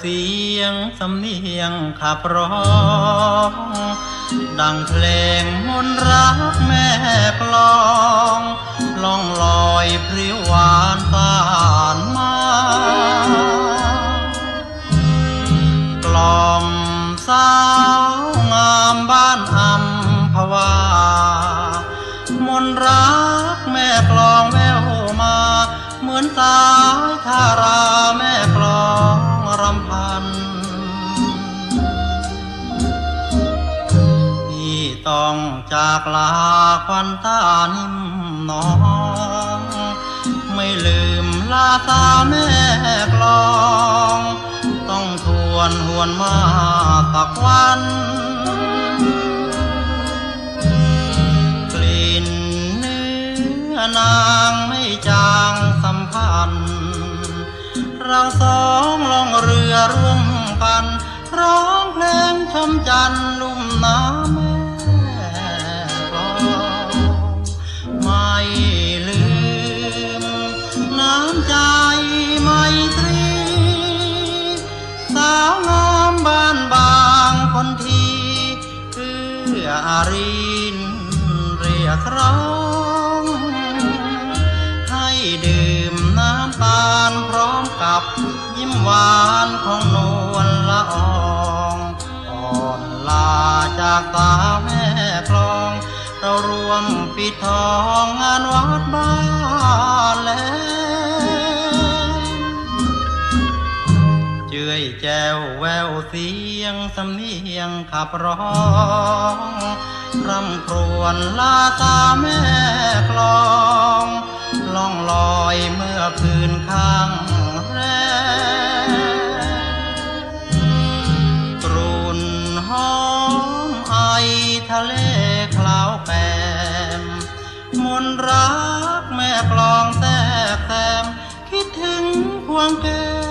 เสียง สำเนียงขับร้อง ดังเพลงมนรักแม่กลองล่องลอยพริ้วหวานสานมากล่อมสาวงามบ้านอัมพวามนรักแม่กลองแววมา เหมือนสายทารา องจากลาควันตานิ่มน้อง ไม่ลืมลาตาแม่กลอง ต้องทวนหวนมาสักวันกลิ่นเนื้อนางไม่จางสัมพันธ์เราสองลองเรือร่วมกันร้องเพลงชมจันลุ่มน้ำ ใจไมตรี สาวงามบ้านบางคนทีเพื่ออารินเรียกร้องให้ดื่มน้ำตาลพร้อมกับยิ้มหวานของนวลละอองอ่อนลาจากตาแม่คลอง เรารวมปิดทองงาน แจวแววเสียงสำเนียงขับร้องรำครวญลาตาแม่กลองล่องลอยเมื่อคืนข้างแรมกรุ่นหอมไอทะเลคลาวแปมมนรักแม่กลองแทรกแซมคิดถึงพวงแก้